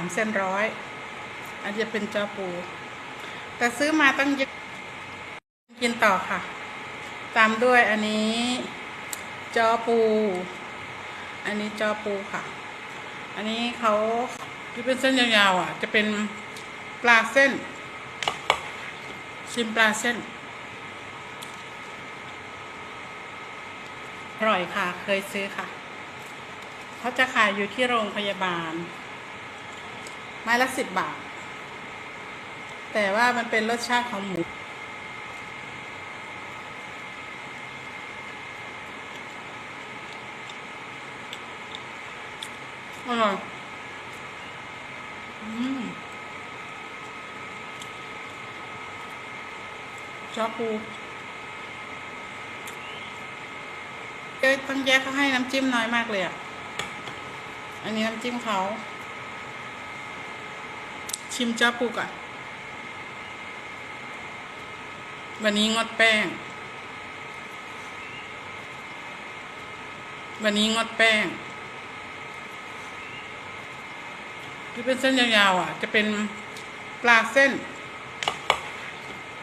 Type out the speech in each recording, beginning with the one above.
ามเส้นร้อย อันจะเป็นจอปู แต่ซื้อมาตั้งยกินต่อค่ะ ตามด้วยอันนี้ จอปู อันนี้จอปูค่ะ อันนี้เขาที่เป็นเส้นยาวๆอะ จะเป็นปลาเส้น ชิมปลาเส้นอร่อยค่ะ เคยซื้อค่ะ เขาจะขายอยู่ที่โรงพยาบาล ไม้ละสิบบาท แต่ว่ามันเป็นรสชาติของหมู อร่อย อืมชอบปูเอ้ยต้องแยกเขาให้น้ำจิ้มน้อยมากเลยอะ อันนี้น้ำจิ้มเขา ชิมจ้าปูก่อนวันนี้งดแป้ง วันนี้งดแป้ง ที่เป็นเส้นยาวๆอะ จะเป็นปลาเส้น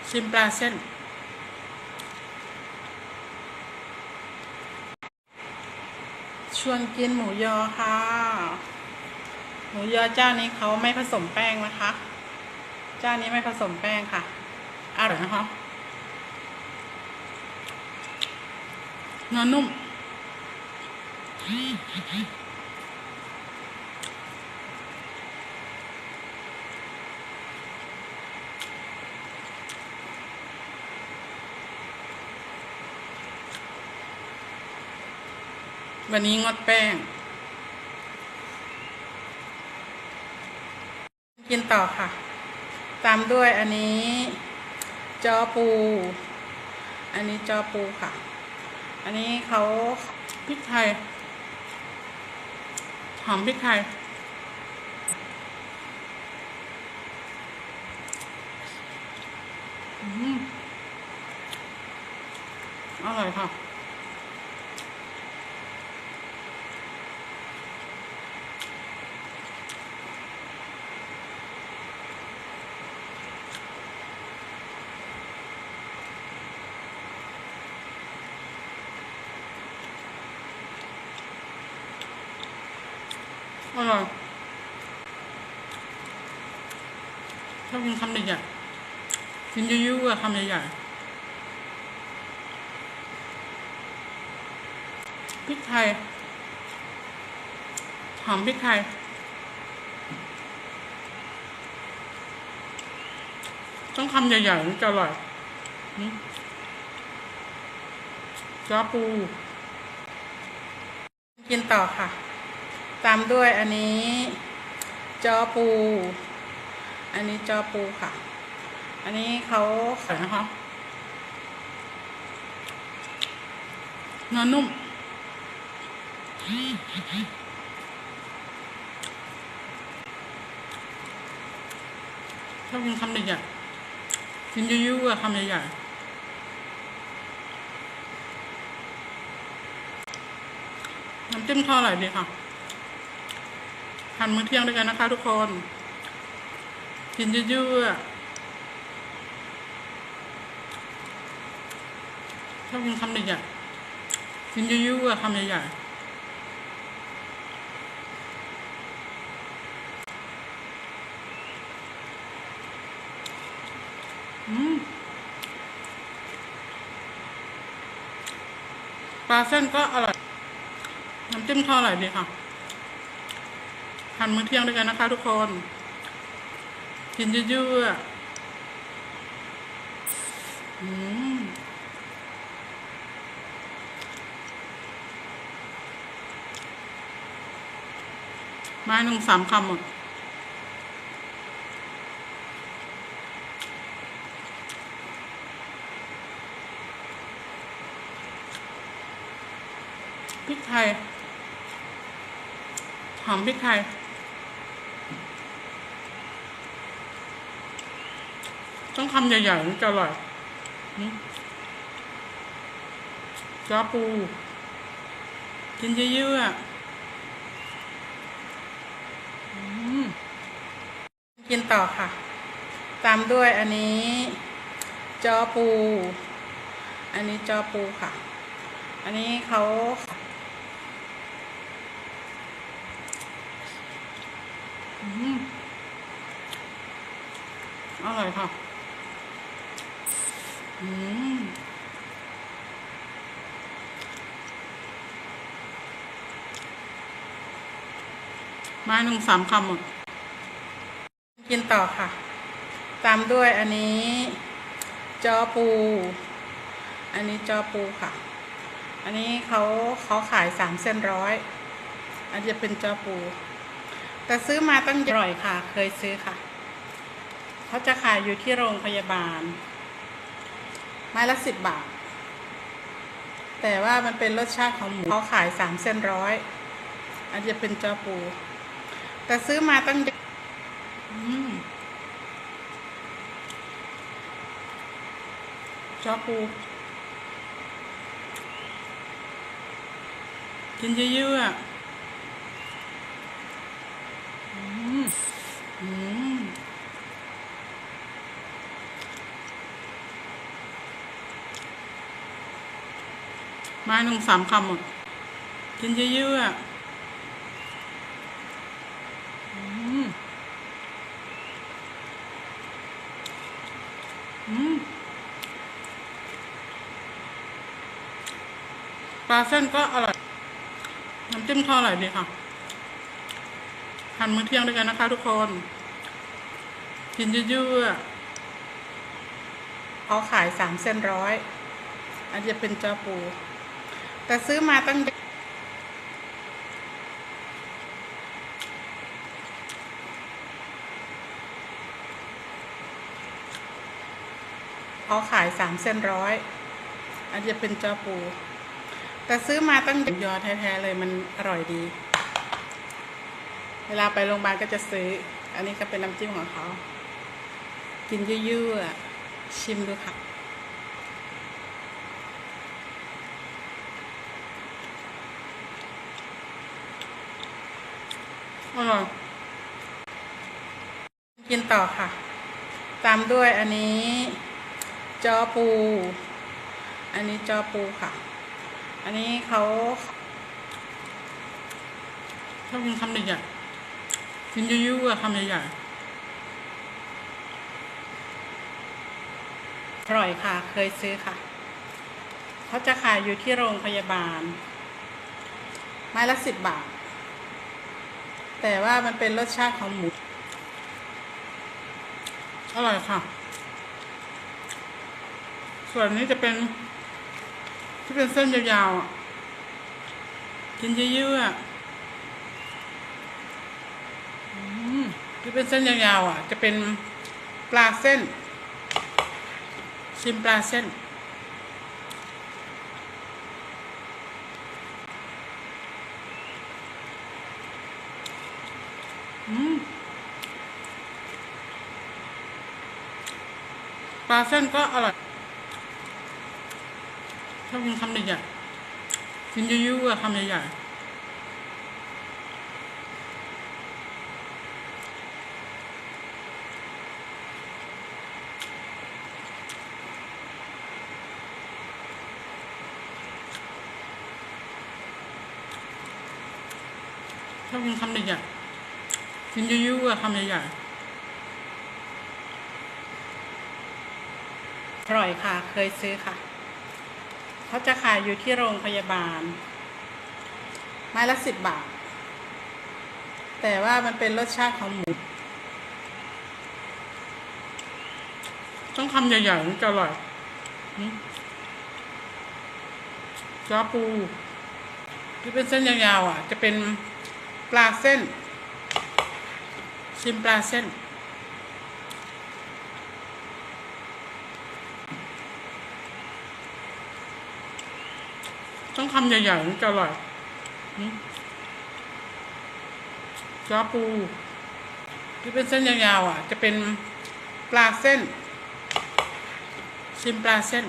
ชิมปลาเส้น ชวนกินหมูยอค่ะ มูยอเจ้านี้เขาไม่ผสมแป้งนะคะ เจ้านี้ไม่ผสมแป้งค่ะ อร่อยนะคะเนื้อนุ่ม วันนี้งดแป้ง กินต่อค่ะ ตามด้วยอันนี้ จอปู อันนี้จอปูค่ะ อันนี้เขาพริกไทย หอมพริกไทยอืมอร่อยค่ะ อร่อยชอบกินคำใหญ่ๆกินเยอะๆอะคำใหญ่ๆพริกไทยหอมพริกไทยต้องคำใหญ่ๆถึงจะอร่อยจ้าปู กินต่อค่ะ ตามด้วยอันนี้ จอปู อันนี้จอปูค่ะ อันนี้เขาขายนะคะเนื้อนุ่ม ชอบกินคำใหญ่ๆกินยอะๆอะคำใหญ่ๆน้ำจิ้มทอดอร่อยดีค่ะ ทานมื้อเที่ยงด้วยกันนะคะ ทุกคน กินเยอะๆชอบกินคำใหญ่ๆกินเยอะๆคำใหญ่ๆปลาเส้นก็อร่อย น้ำจิ้มทอดอร่อยดีค่ะานมื้อเที่ยงด้วยกันนะคะ ทุกคน กินเยอะๆอืมไม้หนึ่งสามคำหมดพริกไทยหอมพริกไทย ต้องคำใหญ่ๆถึงจะอร่อยจ้าปู กินเยอะๆอะอืมกินต่อค่ะ ตามด้วยอันนี้ จอปู อันนี้จอปูค่ะ อันนี้เขาอร่อยค่ะ อืมมาหนึ่งสามคำหมด กินต่อค่ะ ตามด้วยอันนี้ จอปู อันนี้จอปูค่ะ อันนี้เขาเขาขายสามเส้นร้อย อันจะเป็นจอปู แต่ซื้อมาตั้งอร่อยค่ะ เคยซื้อค่ะ เขาจะขายอยู่ที่โรงพยาบาล ม้ละสิบบาท แต่ว่ามันเป็นรสชาติของหมูเขาขายสามเส้นร้อย อันจะเป็นจอปู แต่ซื้อมาตั้งเยอะอืมจอปู กินเยอะๆอะอืมอืมไมาหนึ่งสามคำหมดกินเยอะๆอืมอืมปลาเส้นก็อร่อย น้ำจิ้มก็อร่อยดีค่ะทานมื้อเที่ยงด้วยกันนะคะทุกคน กินเยอะๆเขาขายสามเส้นร้อย อันจะเป็นจ้าปู แต่ซื้อมาตั้งเอะเขาขายสามเส้นร้อย อันจะเป็นจ้าปู แต่ซื้อมาตั้งยอแท้ๆเลยมันอร่อยดี เวลาไปโรงพยาบาลก็จะซื้อ อันนี้ก็เป็นน้ำจิ้มของเขา กินเยอะๆอะชิมดูค่ะ อกินต่อค่ะ ตามด้วยอันนี้ จอปู อันนี้จอปูค่ะ อันนี้เขาชอบกินคำใหญ่ๆกินเยอะๆอะคำใหญ่ๆอร่อยค่ะ เคยซื้อค่ะ เขาจะขายอยู่ที่โรงพยาบาล ไม้ละสิบบาท แต่ว่ามันเป็นรสชาติของหมูอร่อยค่ะ ส่วนนี้จะเป็น ที่เป็นเส้นยาวๆกินเยอะๆอ่อืมที่เป็นเส้นยาวๆอะ จะเป็นปลาเส้น ชิมปลาเส้น ปลาเส้นก็อร่อยชอบกินคำใหญ่ๆกินยอะๆอะคำใหญ่ๆชอบกินคำใหญ่ กินเยอะๆอะคำใหญ่ๆอร่อยค่ะ เคยซื้อค่ะ เขาจะขายอยู่ที่โรงพยาบาล ไม้ละสิบบาท แต่ว่ามันเป็นรสชาติของหมู ต้องคำใหญ่ๆถึงจะอร่อยจ้าปูที่เป็นเส้นยาวๆอะ จะเป็นปลาเส้น ชิมปลาเส้น ต้องคำใหญ่ๆถึงจะอร่อยจ้าปูที่เป็นเส้นยาวๆอะ จะเป็นปลาเส้น ชิมปลาเส้น